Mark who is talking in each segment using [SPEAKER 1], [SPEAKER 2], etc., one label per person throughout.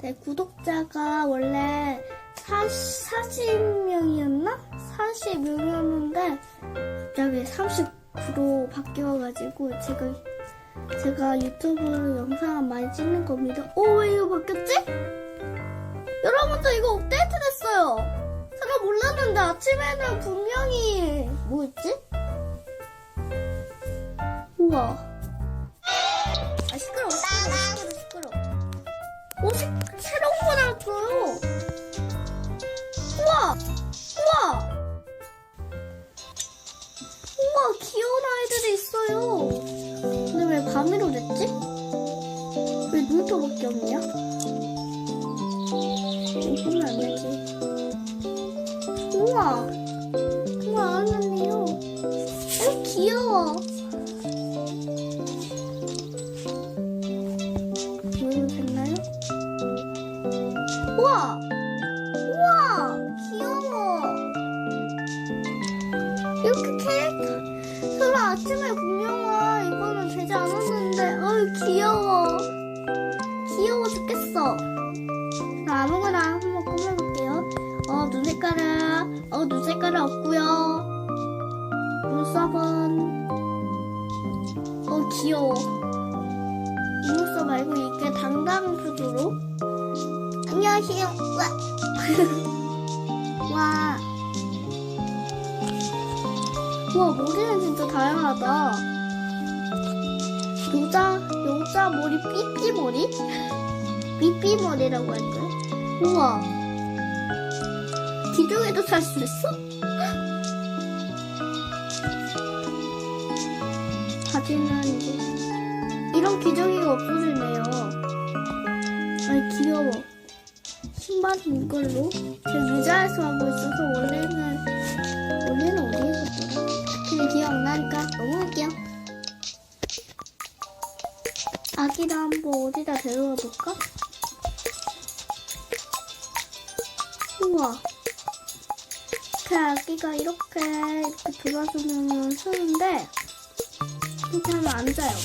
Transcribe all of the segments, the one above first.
[SPEAKER 1] 네, 구독자가 원래 40명이었나? 40명이었는데 갑자기 39로 바뀌어가지고 지금 제가 유튜브 영상을 많이 찍는 겁니다. 어, 왜 이거 바뀌었지? 여러분들 이거 업데이트 됐어요. 제가 몰랐는데 아침에는 분명히 뭐였지? 우와. 나왔어요. 우와 우와 우와 귀여운 아이들이 있어요. 근데 왜 밤으로 됐지? 왜 놀토밖에 없냐? 이거 보면 안 되지. 우와 우와! 우와! 귀여워! 이렇게 캐릭터. 설마 아침에 분명아 이거는 되지 않았는데, 어이, 귀여워. 귀여워 죽겠어. 자, 아무거나 한번 꾸며볼게요. 어, 눈 색깔은, 어, 눈 색깔은 없고요 눈썹은, 어, 귀여워. 눈썹 말고 이렇게 당당 표도로. 안녕하세요. 와. 와. 와, 머리는 진짜 다양하다. 여자, 여자 머리 삐삐 머리? 삐삐 머리라고 할까요? 우와. 기둥에도 살 수 있어? 바지는 이런 기둥이가 없어지네요. 아이 귀여워. 신발은 이걸로 제가 의자에서 하고 있어서 원래는 원래는 어디에 있었더라? 그냥 기억나니까 너무 웃겨. 아기를 한번 어디다 데려가 볼까? 우와. 그 아기가 이렇게 이렇게 돌아서면 서는데 이렇게 하면 앉아요.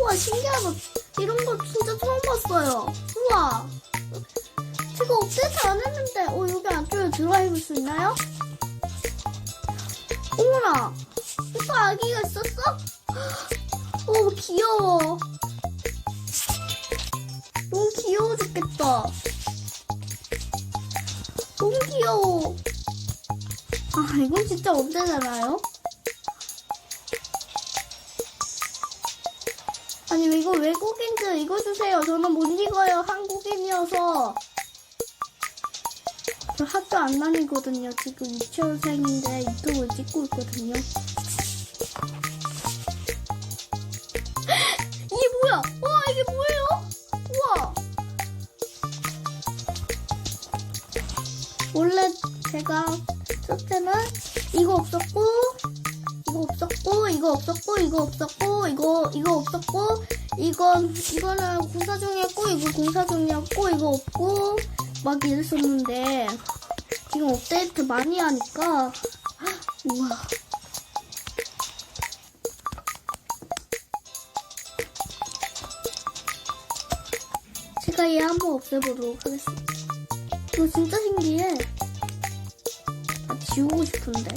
[SPEAKER 1] 우와 신기하다. 이런 거 진짜 처음 봤어요. 우와. 제가 업데이트 안 했는데, 어, 여기 안쪽에 들어가 입을 수 있나요? 어머나! 오빠 아기가 있었어? 어, 귀여워. 너무 귀여워 죽겠다. 너무 귀여워. 아, 이건 진짜 업데이트나요? 아니 이거 외국인들 읽어주세요. 저는 못 읽어요. 한국인이어서. 저 학교 안 다니거든요. 지금 유치원생인데 유튜브 찍고 있거든요. 이게 뭐야? 와 이게 뭐예요? 우와. 원래 제가 첫째는 이거 없었고 이거 없었고 이거 없었고 이거 없었고 이거 이거 없었고 이건 이거는 공사 중이었고 이거 공사 중이었고 이거 없고 막 이랬었는데 지금 업데이트 많이 하니까. 우와. 제가 얘 한번 없애보도록 하겠습니다. 이거 진짜 신기해. 아, 지우고 싶은데.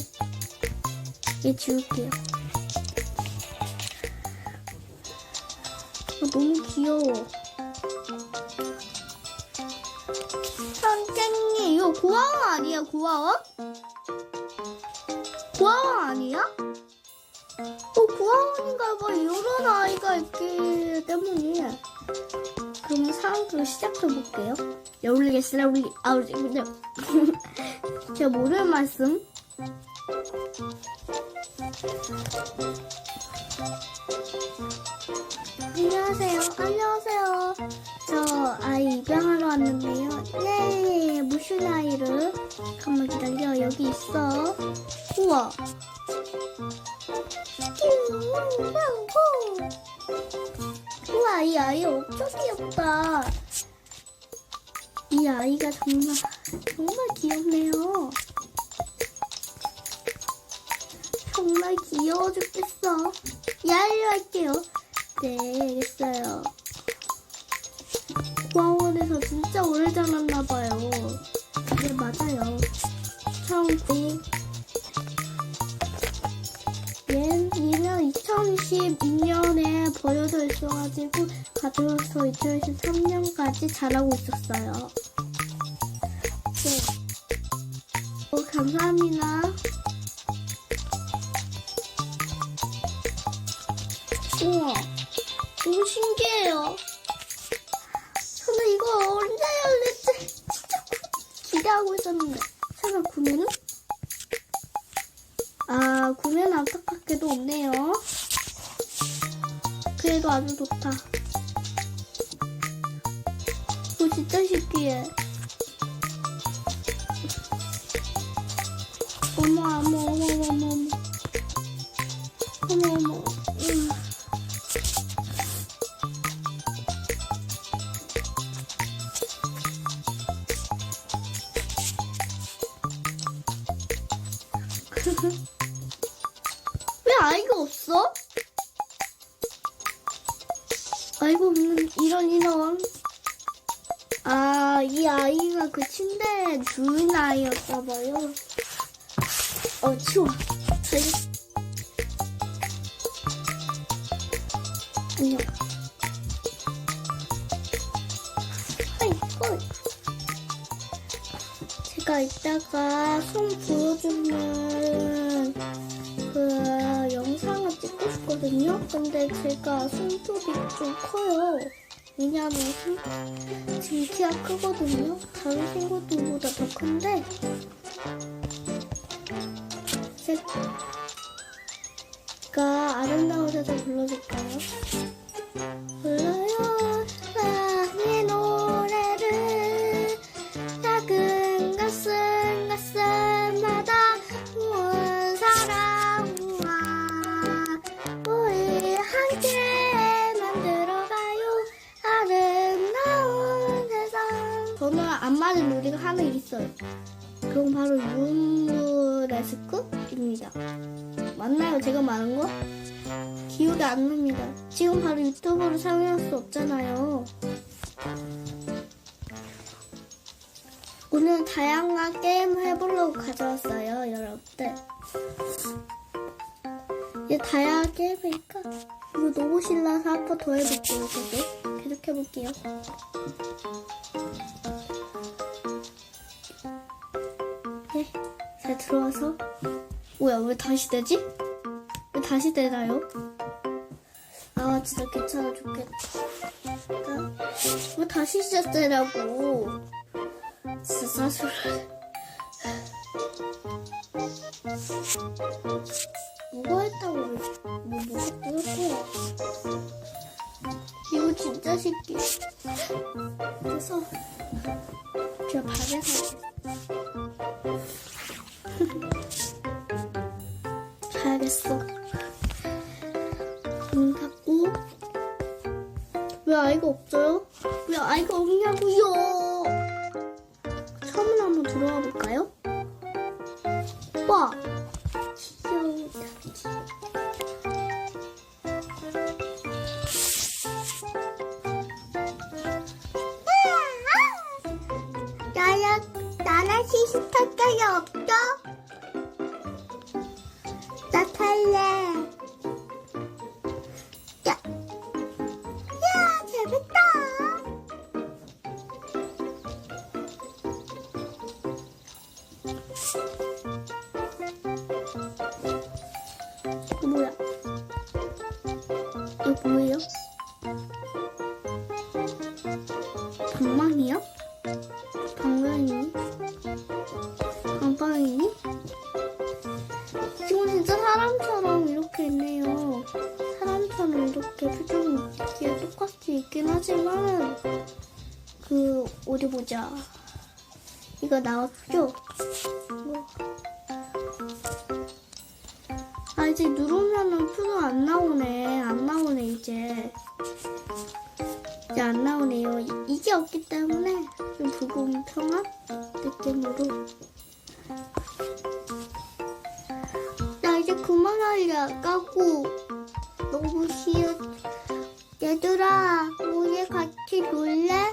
[SPEAKER 1] 얘 지울게요. 아, 너무 귀여워 고아원 아니야 고아원? 고아원 아니야? 어 고아원인가 봐. 이런 아이가 있기 때문에. 그럼 사람들 시작해 볼게요. 여울리겠으라 우리. 아우 근데 제가 모르는 말씀. 안녕하세요. 안녕하세요 저 아이 입양하러 왔는데요. 네, 무슨 아이를? 잠깐만 기다려. 여기 있어. 우와. 우와, 이 아이 엄청 귀엽다. 이 아이가 정말, 정말 귀엽네요. 정말 귀여워 죽겠어. 야일로 할게요. 네, 알겠어요. 과학원에서 진짜 오래 자랐나봐요. 네, 맞아요. 청디. 얘는 2012년에 버려져 있어가지고 가져와서 2013년까지 자라고 있었어요. 네. 어, 감사합니다. 우와, 너무 신기해요. 기대하고 있었는데. 설마 구매는? 아, 구매는 안타깝게도 없네요. 그래도 아주 좋다. 이거 진짜 신기해. 어머, 아이가 없어? 아이가 없는 이런 인원. 아, 이 아이가 그 침대 주인 아이였다봐요. 어, 치워. 알겠... 안녕. 헐. 제가 이따가 손 보여주는 그 영상을 찍고 싶거든요. 근데 제가 손톱이 좀 커요. 왜냐면 손- 지금 키가 크거든요. 다른 친구들보다 더 큰데 제가 아름다운 여자 불러줄까요? 불러요 저는 안 맞은 놀이가 하나 있어요 그건 바로 유물의 스크입니다 맞나요 제가 말한 거? 기억이 안 납니다 지금 바로 유튜브를 사용할 수 없잖아요 오늘 다양한 게임 해보려고 가져왔어요, 여러분들. 이제 다양한 게임이니까 이거 너무 신나서 한 번 더 해볼게요. 계속 해볼게요. 잘 들어와서. 뭐야, 왜 다시 되지? 왜 다시 되나요? 아, 진짜 괜찮아 좋겠다. 왜 다시 시작되냐고. 진짜 짜증나. 누가 했다고 왜, 뭐, 뜯을 거야. 이거 진짜 신기해. 그래서, 제가 밥에서. 가야겠어. 문 닫고. 왜 아이가 없어요? 왜 아이가 없냐고요? 처음으로 한번 들어가 볼까요? 와! 귀여우다. 나나 시스터 따위 이거 뭐야? 이거 뭐예요? 방망이요? 방망이? 방망이? 지금 진짜 사람처럼 이렇게 있네요. 사람처럼 이렇게 표정이 똑같이 있긴 하지만 그 어디 보자. 이거 나왔죠? 아 이제 누르면은 표정 안 나오네 안 나오네 이제 이제 안 나오네요 이- 이게 없기 때문에 좀 불공평한 느낌으로 나 이제 그만할래 까고 너무 싫어 얘들아 우리 같이 놀래?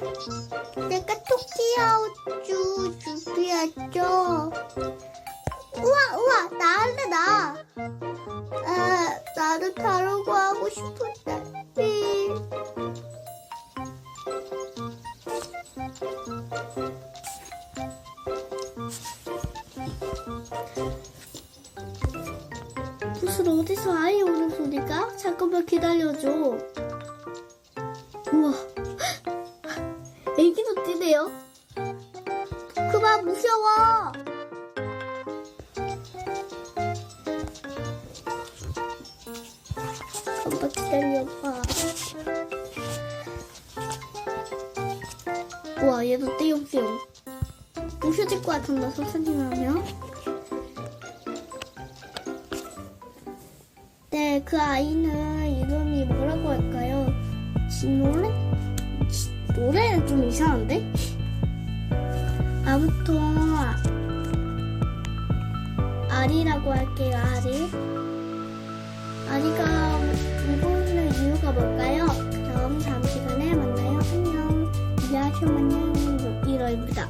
[SPEAKER 1] 나도 다루고 하고 싶은데. 네. 무슨 어디서 아이 오는 소리가? 잠깐만 기다려줘. 우와. 애기도 뛰네요. 그만 무서워. 기다려봐. 우와, 얘도 띠용띠용. 부셔질 것 같은데, 선생님 하면. 네, 그 아이는 이름이 뭐라고 할까요? 진노래? 지- 노래는 좀 이상한데? 아무튼, 아리라고 할게요, 아리. 아리가 이유가 뭘까요? 그럼 다음 시간에 만나요. 안녕. 이하쇼 안녕. 이러입니다.